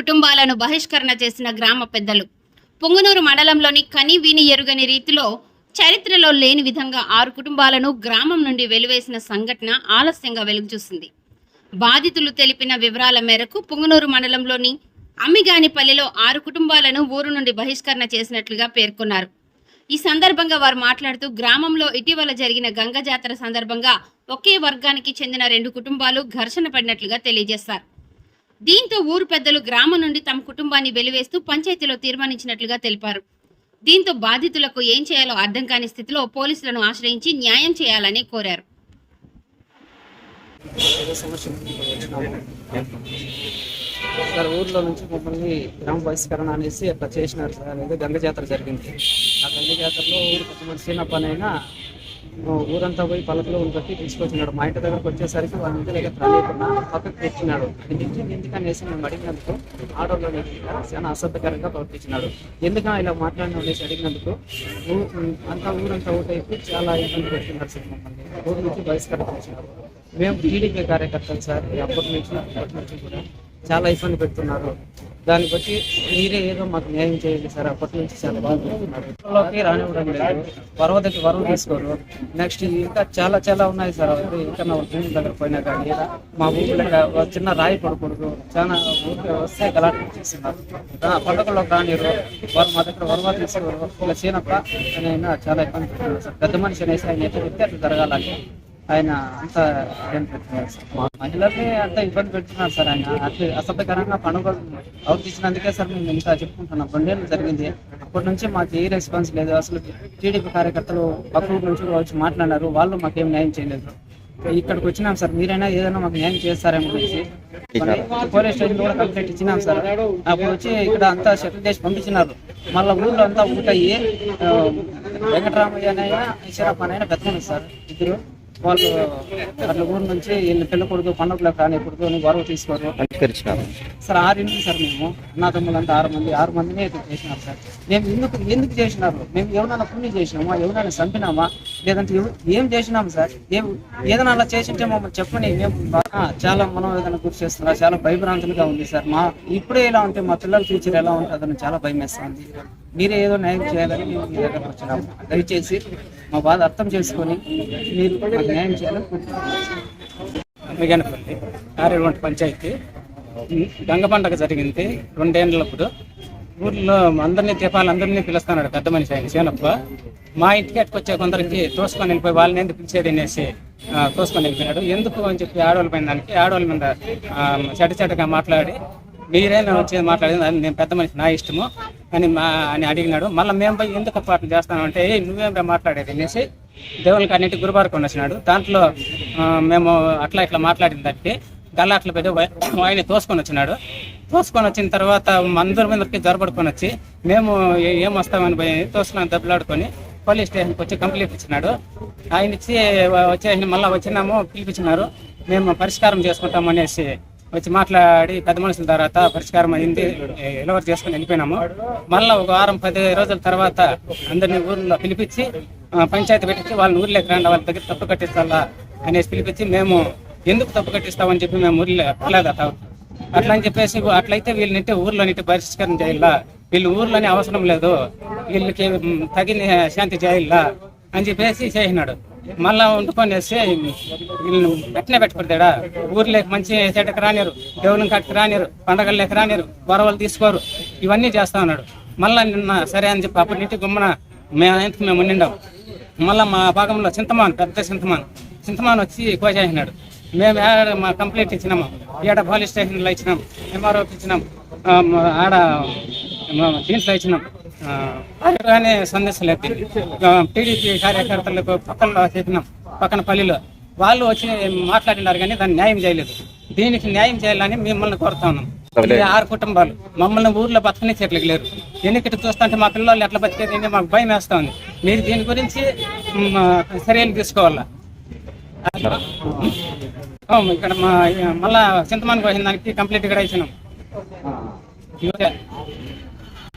కుటుంబాలను బహిష్కరణ చేసిన గ్రామ పెద్దలు. పొంగనూరు మండలంలోని కని విని ఎరుగని రీతిలో చరిత్రలో లేని విధంగా ఆరు కుటుంబాలను గ్రామం నుండి వెలివేసిన సంఘటన ఆలస్యంగా వెలుగుచూసింది. బాధితులు తెలిపిన వివరాల మేరకు పుంగనూరు మండలంలోని అమ్మిగానిపల్లిలో ఆరు కుటుంబాలను ఊరు నుండి బహిష్కరణ చేసినట్లుగా పేర్కొన్నారు. ఈ సందర్భంగా వారు మాట్లాడుతూ గ్రామంలో ఇటీవల జరిగిన గంగ జాతర సందర్భంగా ఒకే వర్గానికి చెందిన రెండు కుటుంబాలు ఘర్షణ పడినట్లుగా తెలియజేశారు. దీంతో ఊరు పెద్దలు గ్రామం నుండి తమ కుటుంబాన్ని వెలివేస్తూ పంచాయతీలో తీర్మానించినట్లుగా తెలిపారు. దీంతో బాధితులకు ఏం చేయాలో అర్థం కాని స్థితిలో పోలీసులను ఆశ్రయించి న్యాయం చేయాలని కోరారు. సార్ ఊర్లో నుంచి మమ్మల్ని గ్రామ బహిష్కరణ అనేసి అట్లా చేసినారు సార్ గంగ జాతర జరిగింది. ఆ గంగ జాతరలో ఊరు కొంతమంది మనిషి ఊరంతా పోయి పలకలో పెట్టి తీసుకొచ్చినాడు. మా ఇంటి దగ్గరకు వచ్చేసరికి వాళ్ళ ఇంటి దగ్గర రాలేకుండా పక్కకు తెచ్చినాడు. అది ఎందుకనేసి మేము అడిగినందుకు ఆటోలో చాలా అసభ్యకరంగా ప్రవర్తించినాడు. ఎందుకని ఇలా మాట్లాడిన అనేసి అడిగినందుకు అంతా ఊరంతా ఊటైపు చాలా ఇబ్బంది పెడుతున్నారు సార్ మమ్మల్ని. ఊరు నుంచి బహిష్కరణ మేము టీడీపీ కార్యకర్తలు సార్ అప్పటి నుంచి అప్పటి నుంచి కూడా చాలా ఇబ్బంది పెడుతున్నారు. దాన్ని బట్టి మీరే ఏదో మాకు న్యాయం చేయండి సార్ అప్పటి నుంచి చాలా బాగుంటున్నారు. రానివ్వడం లేదు. పర్వతకి వరవ తీసుకోరు. నెక్స్ట్ ఇంకా చాలా చాలా ఉన్నాయి సార్. అవి ఇంకా నా భూమి దగ్గర పోయినా కానీ మా ఊళ్ళో చిన్న రాయి పడకూడదు. చాలా ఊరికే వస్తే గలాటం చేస్తున్నారు. పండుగలో రానిరు మా దగ్గర వరవ తీసుకోరు. ఇలా చేయనప్పుడు అని ఆయన చాలా ఇబ్బంది పెడుతున్నారు సార్. పెద్ద మనిషి అనేసి ఆయన ఎట్లా చెప్తే అట్లా జరగాలని ఆయన అంత ఇబ్బంది పెడుతున్నారు సార్. మా అంత ఇబ్బంది పెడుతున్నారు సార్ ఆయన. అట్లా అసభ్యకరంగా పండుగ ప్రవర్తించినందుకే సార్ మేము ఇంత చెప్పుకుంటున్నాం. రెండేళ్ళు జరిగింది. అప్పటి నుంచి మాకు ఏ రెస్పాన్స్ లేదు. అసలు టీడీపీ కార్యకర్తలు పక్క నుంచి వచ్చి మాట్లాడారు. వాళ్ళు మాకేం న్యాయం చేయలేదు. ఇక్కడికి వచ్చినాం సార్. మీరైనా ఏదైనా మాకు న్యాయం చేస్తారేమో అనేసి పోలీస్ స్టేషన్ కూడా కంప్లైంట్ ఇచ్చినాం సార్. అప్పుడు వచ్చి ఇక్కడ అంతా సెటిల్ చేసి పంపించినారు. మళ్ళీ ఊళ్ళో అంతా ఊటయ్యి వెంకటరామయ్య అయినా ఈశ్వరప్ప అయినా పెద్దమని సార్. ఇద్దరు వాళ్ళు అట్లా ఊరు నుంచి వీళ్ళు పెళ్ళకూడదు పండుగలకు రానికూడదు అని గొడవ తీసుకోరు. సార్ ఆరు ఇంటికి సార్ మేము. అన్నదమ్ములంతా ఆరు మంది. ఆరు మందినే చేసినారు సార్. మేము ఎందుకు ఎందుకు చేసినారు? మేము ఎవరైనా పుణ్యం చేసినామా? ఎవరైనా చంపినామా? లేదంటే ఏం చేసినాము సార్? ఏం ఏదైనా అలా చేసింటే మమ్మల్ని చెప్పని మేము చాలా మనోవేదన గురి చేస్తున్నారు. చాలా భయభ్రాంతులుగా ఉంది సార్. మా ఇప్పుడే ఇలా ఉంటే మా పిల్లల ఫ్యూచర్ ఎలా ఉంటుందని చాలా భయం వేస్తుంది మీరే ఏదో న్యాయం చేయాలని మేము మీ దగ్గరకు వచ్చినాము. దయచేసి మా బాధ అర్థం చేసుకొని మీరు న్యాయం చేయాలని మిగనపల్లి ఆరేడువంట పంచాయతీ. గంగ పండగ జరిగింది రెండేళ్ళప్పుడు ఊర్లో అందరినీ దీపాలు అందరినీ పిలుస్తున్నాడు పెద్ద మనిషి ఆయన సేనప్ప మా ఇంటికి అట్టుకొచ్చే కొందరికి తోసుకొని వెళ్ళిపోయి వాళ్ళని ఎందుకు పిలిచేది అనేసి తోసుకొని వెళ్ళిపోయాడు ఎందుకు అని చెప్పి ఆడవాళ్ళ పైన దానికి ఆడవాళ్ళ మీద ఆ, చెడ్డ చెడ్డగా మాట్లాడి మీరే వచ్చేది మాట్లాడింది నేను పెద్ద మనిషి నా ఇష్టము. అని మా అని అడిగినాడు. మళ్ళీ మేము పోయి ఎందుకు పాటలు చేస్తామంటే నువ్వేం రా మాట్లాడేది? అనేసి దేవునికి అన్నిటి గురుబారుకొని వచ్చినాడు. దాంట్లో మేము అట్లా ఇట్లా మాట్లాడిన దానికి గల్లాట్లు పెద్ద ఆయన తోసుకొని వచ్చినాడు. తోసుకొని వచ్చిన తర్వాత మందరి మీదకి జరబడుకొని వచ్చి మేము ఏమొస్తామని ఏం వస్తామని పోయి తోసుకొని దెబ్బలాడుకొని పోలీస్ స్టేషన్కి వచ్చి కంప్లీట్ ఇచ్చినాడు. ఆయన ఇచ్చి వచ్చి మళ్ళీ వచ్చినాము పిలిపించినారు. మేము పరిష్కారం చేసుకుంటాం అనేసి వచ్చి మాట్లాడి పెద్ద మనుషుల తర్వాత పరిష్కారం అయింది. ఎలవర్ చేసుకుని వెళ్ళిపోయినాము. మళ్ళీ ఒక వారం పది రోజుల తర్వాత అందరినీ ఊర్లో పిలిపించి ఆ, పంచాయతీ పెట్టించి వాళ్ళని ఊర్లోకి రండి వాళ్ళ దగ్గర తప్పు కట్టిస్తాలా అనేసి పిలిపించి మేము ఎందుకు తప్పు కట్టిస్తామని చెప్పి మేము ఊర్లో వెళ్ళలేదు అట్లా అని చెప్పేసి అట్లయితే వీళ్ళనింటి ఊర్లో నింటి పరిష్కారం చేయాలా? వీళ్ళు ఊర్లోనే అవసరం లేదు. వీళ్ళకి తగిన శాంతి చేయాలా? అని చెప్పేసి చేసినాడు. మళ్ళా వండుకొని వేస్తే వీళ్ళని పెట్టనే పెట్టుకుంటాడా? ఊర్లోకి మంచి వేసేటకు రానిరు దేవుని కట్టుకు రానిరు పండగల్లోకి రానిరు గొడవలు తీసుకోరు. ఇవన్నీ చేస్తా ఉన్నాడు. మళ్ళా నిన్న సరే అని చెప్పి అప్పటి నుండి గుమ్మన మేము ఆయనకి మేము ఉండిండాం మళ్ళా మా భాగంలో చింతమాన్ పెద్ద చింతమాన్. చింతమాన్ వచ్చి ఎక్కువ చేసినాడు. మేము ఆడ మా కంప్లైంట్ ఇచ్చినాము. ఈడ పోలీస్ స్టేషన్లో ఇచ్చినాం ఎంఆర్ఓకి ఇచ్చినాం ఆడ దీంట్లో ఇచ్చినాం. ఆ, కానీ సందేశం లేదు టీడీపీ కార్యకర్తలకు పక్కన చెప్పినాం పక్కన పల్లిలో వాళ్ళు వచ్చి మాట్లాడినారు కానీ దాన్ని న్యాయం చేయలేదు. దీనికి న్యాయం చేయాలని మిమ్మల్ని కోరుతా ఉన్నాం. ఆరు కుటుంబాలు మమ్మల్ని ఊర్లో బతకని చెట్లకి లేరు. ఎన్నికటి చూస్తుంటే మా పిల్లలు ఎట్లా బతికేది అని మాకు భయం వేస్తా ఉంది. మీరు దీని గురించి చర్యలు తీసుకోవాలా? ఇక్కడ మా మళ్ళా చింతమానికి పోయిన దానికి కంప్లీట్ కూడా ఇచ్చినాం.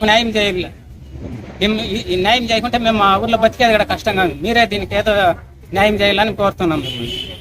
న్యాయం చేయాలి. మేము ఈ- న్యాయం చేయకుంటే మేము మా ఊర్లో బతికేది కూడా కష్టంగా ఉంది. మీరే దీనికి ఏదో న్యాయం చేయాలని కోరుతున్నాం మిమ్మల్ని.